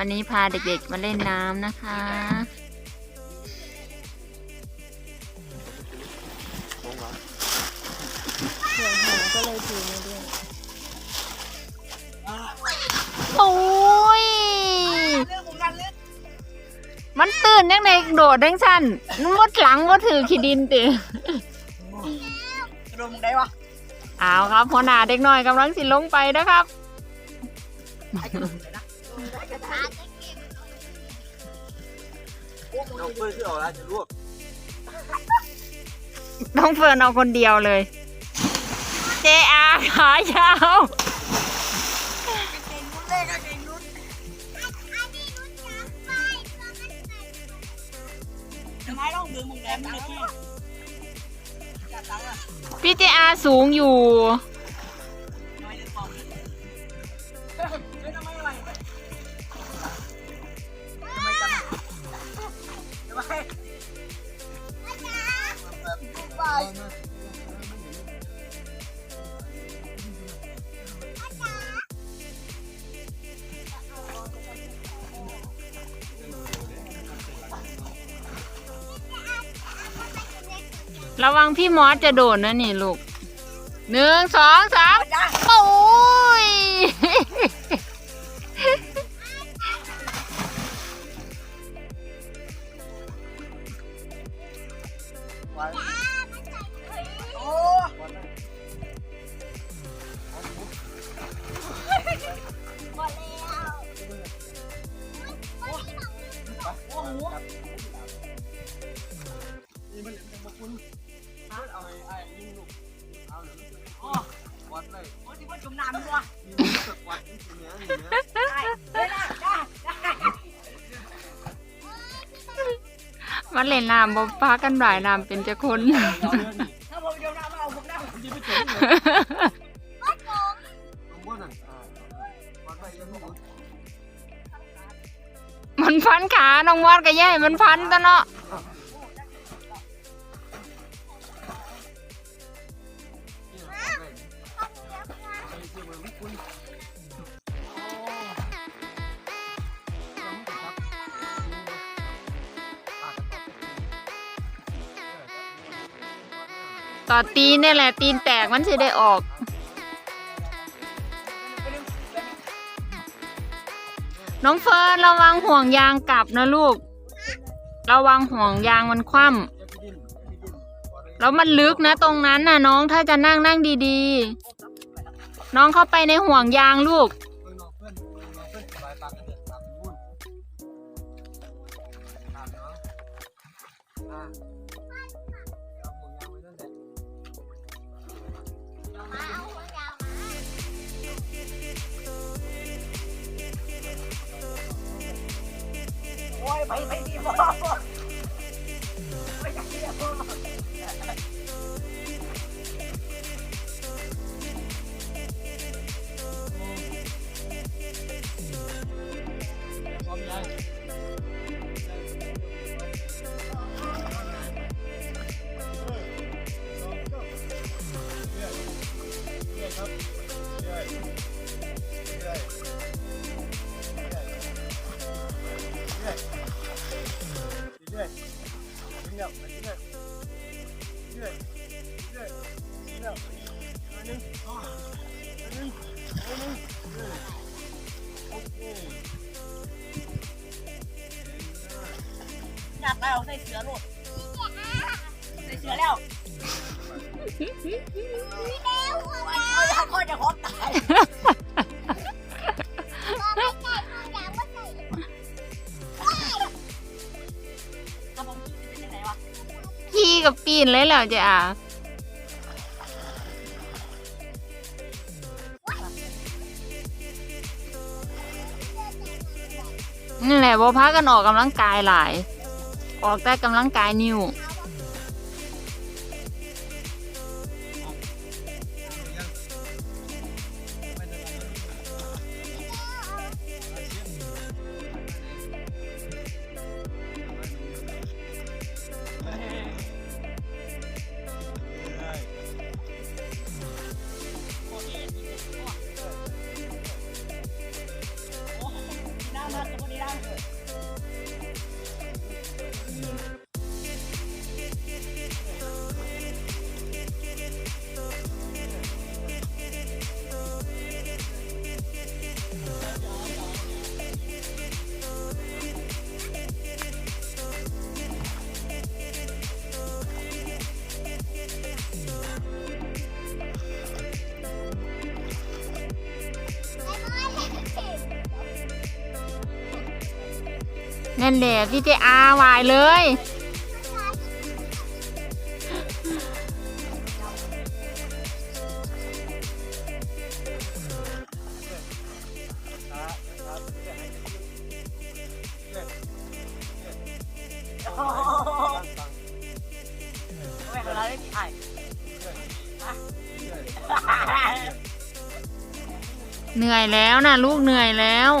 วันนี้พาเด็กๆมาเล่นน้ำนะคะเดี๋ยวหาก็เลยถือมาด้วยโอ้ย มันตื่นยังไงโดดดังสั้นมันมดหลังว่าถือขี้ดินติกระโดดมึงได้วะเอาครับหัวหน้าเด็กน้อยกำลังสิลงไปนะครับ น้องเพื่อนที่ออกแล้วจะลวกน้องเฟิร์นเอาคนเดียวเลย เจอาขายาวเก่งนุ่นเลยน ระวังพี่มอสจะโดดนะนี่ลูกหนึ่งสองสาม เล่นน้ำบ่พากันหลายน้ำเป็นจะคน ถ้าผมจุ่มน้ำเอาผมได้ผมจะไปจุ่มเลยผมว่านั่นอ่าวัดไปยังไม่รู้มันพันขา น้องมอดก็แย่มันพันตะเนาะ ต่อตีนนี่แหละตีนแตกมันสิได้ออก น้องเฟิร์นระวังห่วงยางกลับนะลูก ระวังห่วงยางมันคว่ำแล้วมันลึกนะตรงนั้นน่ะน้องถ้าจะนั่งนั่งดีๆ น้องเข้าไปในห่วงยางลูก 没没地方 เสือแล้วไม่ได้คนจะคบตายถ้าผมคิดเป็นยังไงวะขี่กับปีนเลยแล้วจ้ะนี่แหละบ่พากันออกกำลังกายหลาย ออกแต่กำลังกายนิ้ว นั่นแหละพี่เจอาหวายเลยช้าช้าเรื่อยๆเรื่อยๆโอ้โหฟังไม่เป็นไรไม่มีไอ้เหนื่อยแล้วนะลูกเหนื่อยแล้ว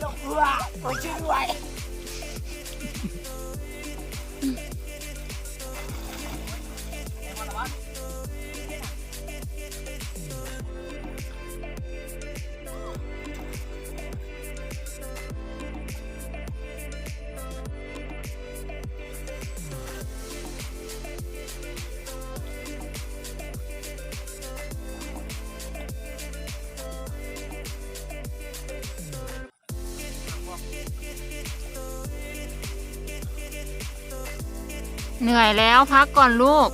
เข้าไปข้างในหรอกเพื่อโอ้ยช่วยด้วย เหนื่อยแล้วพักก่อนลูก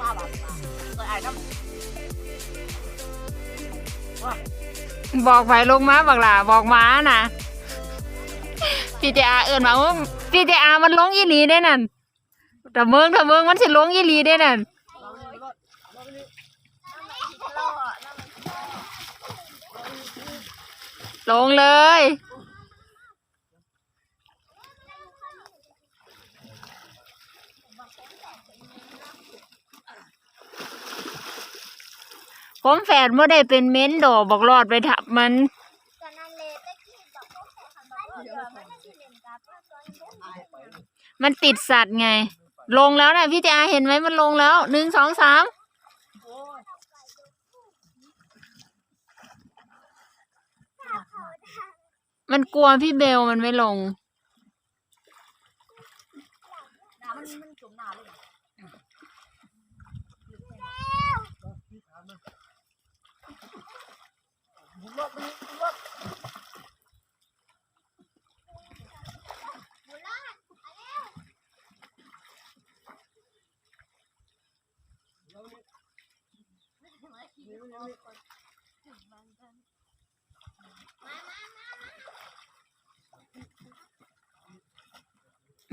บอกมาเคยอ่านน้ำบอกไฟลงมาบักหล่าบอกม้านะ พี่เจอาเอินมาว่าพี่เจอามันลงอีหลีได้นั่นแต่เมืองแต่เมืองมันสิลงอีหลีได้นั่นลงเลย ผมแฝดไม่ได้เป็นเม้นดอกบอกรอดไปทับมันก็นั่นเลยตะกี้บอกพวกแขกคำว่า มันติดสัตว์ไง ลงแล้วนะพี่เจอาเห็นไหมมันลงแล้วหนึ่งสองสามมันกลัวพี่เบลมันไม่ลง น้ำมันมันจมน้ำเลย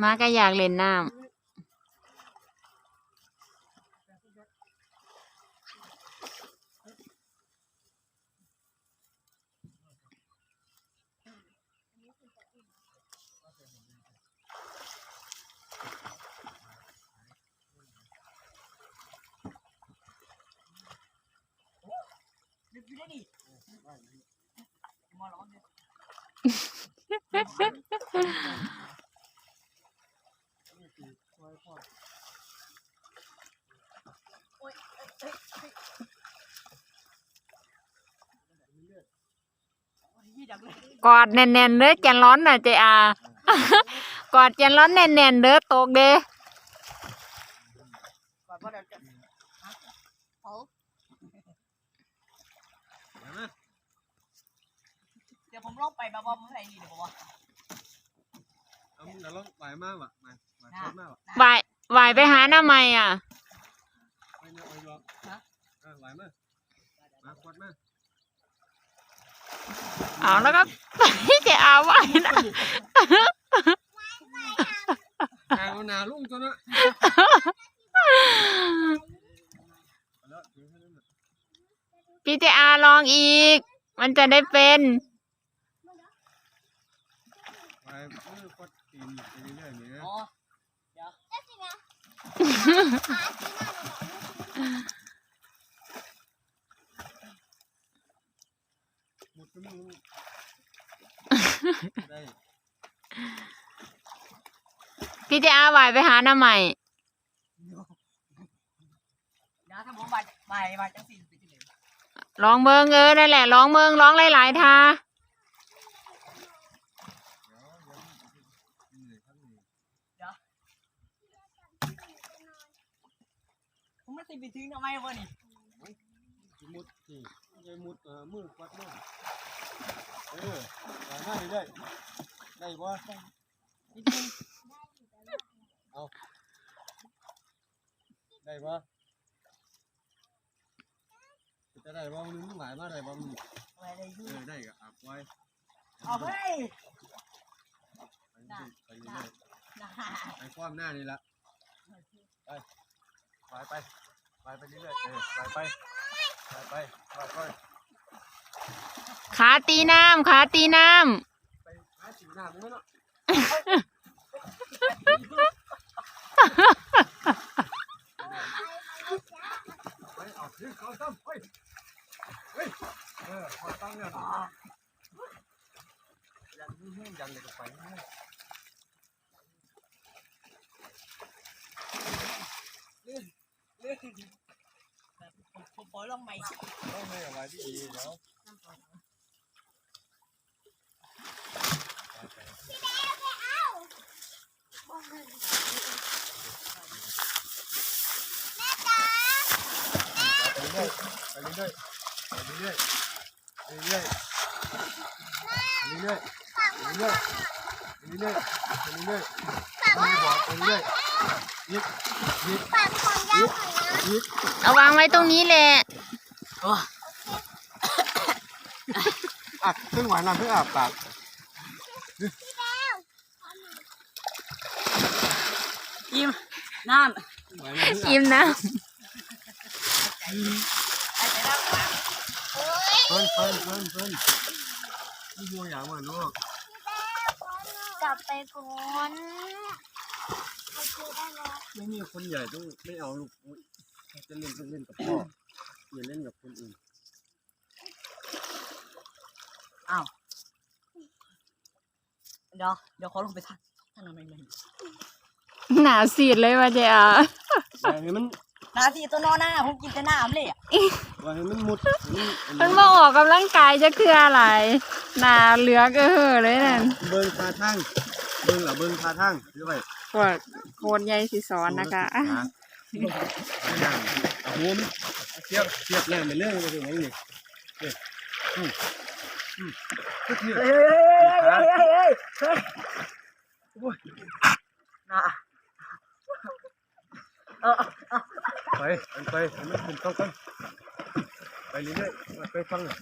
มาก็อยากเล่นน้ำ กอดแน่นๆเด้อแกนร้อนน่ะเจอากอดแกนร้อนแน่นๆเด้อตกเด้ก่อนว่าเราจะโอ้เดี๋ยวผมลองไปแบบว่าผมใส่ดีเดี๋ยวบอกว่าเอามึงเดี๋ยวลองไหวมากว่ะไหวไหวโคตรมากว่ะวายวายไปหาหน้าไม่อะไปเนี่ยเอาอยู่อะอะไหวมากมาโคตรมาก เอาแล้วก็พี่เจอาว่ายนะเอาหนาลุ่งตัวนะเอาแล้วถือให้นั่นน่ะพี่เจอาลองอีก มันจะได้เป็นหวมือโคตรตีนไปหมดไปมึง พี่เจอาไหวไปหาหน้าใหม่เดี๋ยวถ้าผมบาดบาดบาดจังสิเป็นจังได๋ร้องเบิงเออนั่นแหละร้องเบิงร้องหลายๆท่าเหนื่อยทั้งเหนื่อยผมไม่สิไปถึงทำไมวะนี่สมุดนี่ยายมุดเออมือควัดมือ เออหาหน้าได้ได้ได้บ่นิดนึงได้บ่จะได้บ่มึงหมายมาได้บ่มึงไว้ได้อเอยู่อได้ก็อาบไว้เอาเฮ้ยไปเรื่อยนะๆไปความหน้านี่ละไปไปไปไปไปเรื่อยๆเออไปไปไปไปไปไป ขาตีน้ำขาตีน้ไปหาสิวหน้ามึงเนาะไปเอาขึ้นเขาตั้มเฮ้ยเฮ้ยเออพอตั้งเนี่ยยันนี่แห้งยันเลยก็ไปเนี่ยผมขอลองใหม่ ต้องให้อะไรที่ดีเดี๋ยว ไปเรื่อยๆไปเรื่อยๆไปเรื่อยๆไปเรื่อยๆไปเรื่อยๆไปเรื่อยๆไปเรื่อยๆไปบอกเรื่อยๆยิกยิกปากของยาของนะยิกำเอาวางไว้ตรงนี้แหละอะเครื่องหวานน้ำเครื่องอาบปาก อิ่ม น้หวานน้ำเครื่องอาอิ่มนะำไอ้เจ้าปากโอ้ยบเพิ่นเพิ่นเพิ่นเพิ่นนี่หัวอย่างว่าลูกกลับไปก่อนโอเคได้แล้วไม่มีคนใหญ่ต้องไม่เอาลูกอุ๊ยจะเล่นต้องเล่นกับพ่ออย่าเล่นกับคนอื่นอ้าวเดี๋ยวเดี๋ยวขอลงไปทักท่านทำไมไม่ หนาสีดเลยว่าเจอาว่าให้มันนาทีตัวนอนหน้าผมกินแต่น้ำเลยอะว่าให้มันมุดให้มันมันมาออกกำลังกายจะคืออะไร หนาเหลือกเออเลยนั่นเบิ่งท่าทางเบิ่งล่ะเบิ่งท่าทางหรือไว้ปวดโคนใหญ่สิสอนนะคะไม่นานเอาหัวมันเทียบเทียบแรงไปเรื่องไปถึงไหนนี่เฮ้ยอืมอืมก็เทียบ เฮ้ยเฮ้ยเฮ้ยเฮ้ยเฮ้ยเฮ้ยโอ้ยน่ะเออ ไป อันไปอันนั้นเป็นต้องต้องไปเรื่อยๆไปฟังหน่อย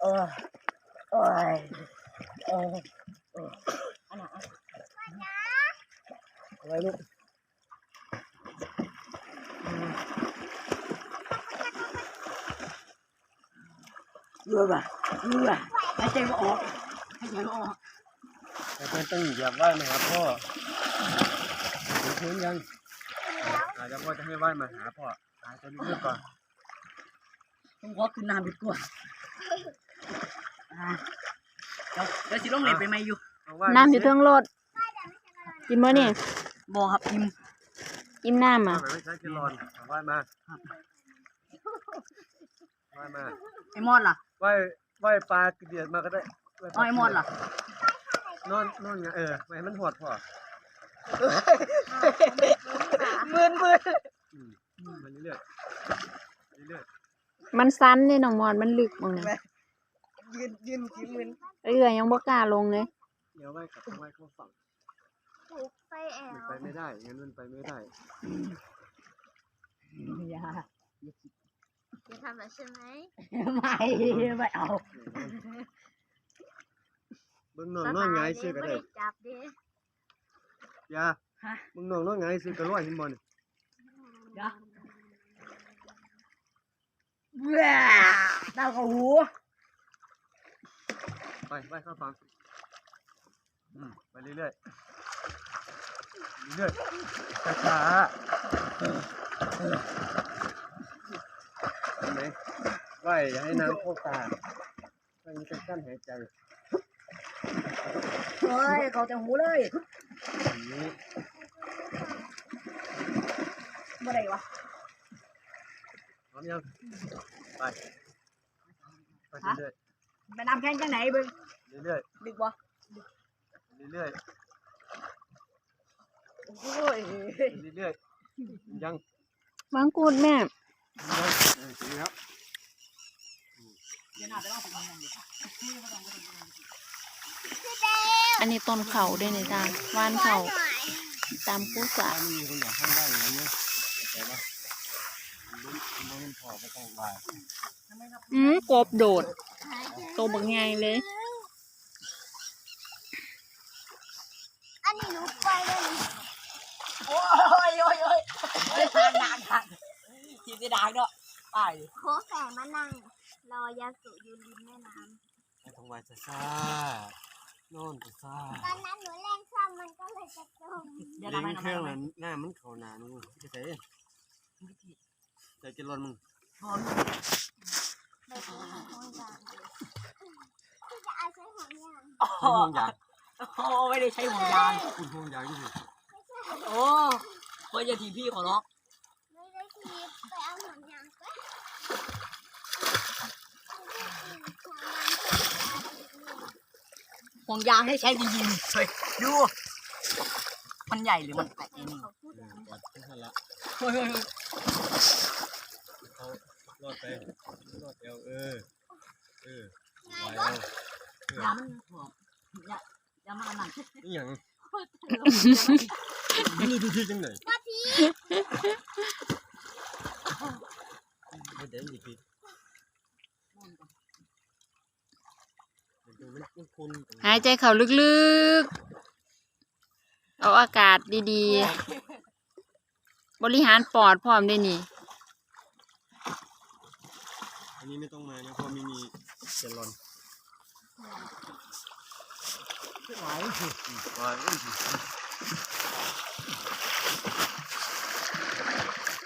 โอ้ยเออเอออันน่ะอะไรลูกเบื่อป่ะเบื่อหายใจไม่ออกหายใจไม่ออกแต่เป็นต้องอย่าไหว้มาหาพ่อถึงพื้นยัง อาจจะพ่อจะให้ไหว้มาหาพ่อหายใจลึกๆก่อนผมขอกินน้ำดีกว่าอ่าเดี๋ยวเดี๋ยวสิลงเล่นไปไหมอยู่เอาไหว้น้ำอยู่เทิงรถกินมื้อนี่บอครับอิ่มกินน้ำอะเอาไปไม่ใช่กินร้อนเอาไหว้มาไหว้มาไอ้มอดล่ะไหว้ไหว้ปลาเดียดมาก็ได้หว้ปเอาลาไอ้มอดล่ะนอนนอนไงเออไม่ให้มันหดพ่อ มืนมืนมมันเรื่อยๆเรื่อยมันสั้นเนี่ยน้องมอนมันลึกมองนะยืนยืนกี่มืนเรือยังบ่กล้าลงเลยเดี๋ยวไหว้กลับไหว้เข้าฝั่งไฟแอลไปไม่ได้งั้นมันไปไม่ได้อย่าจะทำแบบใช่ไหมไม่ไม่เอาเบิ่งนองน้องไงายซื้อก็ได้จับดิ ยาฮะเบิ่งน้องน้องไงายซื้อกระร้อยเห็นบ่นี่เดี๋ยวเบื่อดาวกับหูไปไปเข้าฝั่งอืมไปเรื่อยๆเรื่อยๆช้าๆเห็นไหมไหวอย่าให้น้ำเข้าตาไม่มีการกั้นหายใจเฮ้ยเขาแต่หูเลย นี่เมื่อไรวะพร้อมยัง ไป ไปเรื่อยไปน้ำแข็งจังไหนเบึงๆเรื่อยดึกบ่ๆเรื่อยโอ้ยๆเรื่อยๆยัง มังกูดแม่ ยังเออถึงแล้ว เดี๋ยวหน้าไปลองของมันดิ อันนี้ต้นเขาด้วยนี่จ้าว่านเขาหน่อยตามกู้สามีคนอยากทำได้อย่างนี้แต่ว่ามันลุ้นลุ้นพอไปต้องบ่ายอืมกบโดดโตวบักใหญ่เลย อันนี้หนูไปเลยโอ้ยโอ้ยโอ้ยเฮ้ยทางด่างทางทีมจะด่างเนาะไปโคแฝงมานั่งรอยาสูบอยู่ริมแม่น้ไม่ต้องไหวจะซ่า นอนจะซ่าำตอนนั้นหนูเล่นซ้ำมันก็เลยจะจมเดี๋ยวเลี้ทำยไมงทำเคไมรื่องทำไมนั้นหน้ามันเขาหนานูจะใส่ใส่กินรอนมึงพร้อมไปดูห้องยางที่จะเอาใช้ของยางโอ้ห่วงยางโอ้ไม่ได้ใช้ห่วงยางคุณห่วงยางนี่สิโอ้เพื่อจะทีพี่ขอร้องไม่ได้ทีไปเอาห่วงยางก็ ห่วงยางให้ใช้ดีๆเฮ้ยดู มันใหญ่หรือมันแตกเองเออวัดที่ทันละเฮ้ยเฮ้ยเฮ้ยเขารอดไปรอดเอวเออ เออไหวเอาเอยามันห่วงยายามันอันนั้นนี่หยังนี่ดูที่จังไหนไม่ได้ดีพี่มันมันมันคน หายใจเข้าลึกๆ เอาอากาศดีๆ บริหารปอดพร้อมด้วยนี่ อันนี้ไม่ต้องมานะเพราะไม่มีเจลอนไหวสิไหวสิ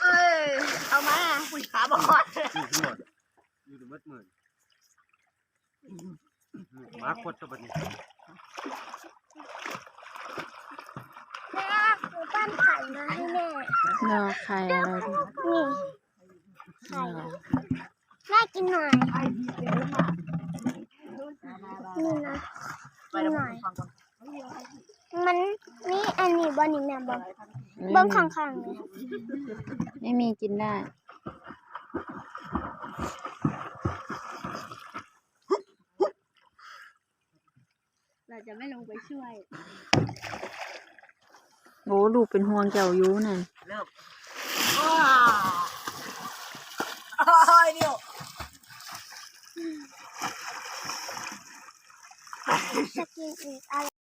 เอ้ย เอามาผู้ขาบอด อยู่ทั้งหมดอยู่ถึงมัดหมื่น มาโคตรตัวนี้แม่หนูปั้นไข่มาให้แม่เนาะใครอะไรดินี่ไข่แม่กินหน่อยนี่นะไปเดี๋ยวผมฟังก่อนมันนี่อันนี้บอนี่แม่บอกเบิ้งข้างๆเลยไม่มีกินได้ เรา จะไม่ลงไปช่วยโอ้ลูกเป็นห่วงเจ้าอยู่น่ะเริ่มว้าวโอ้ยเดี๋ยวจะกินอีกอะไร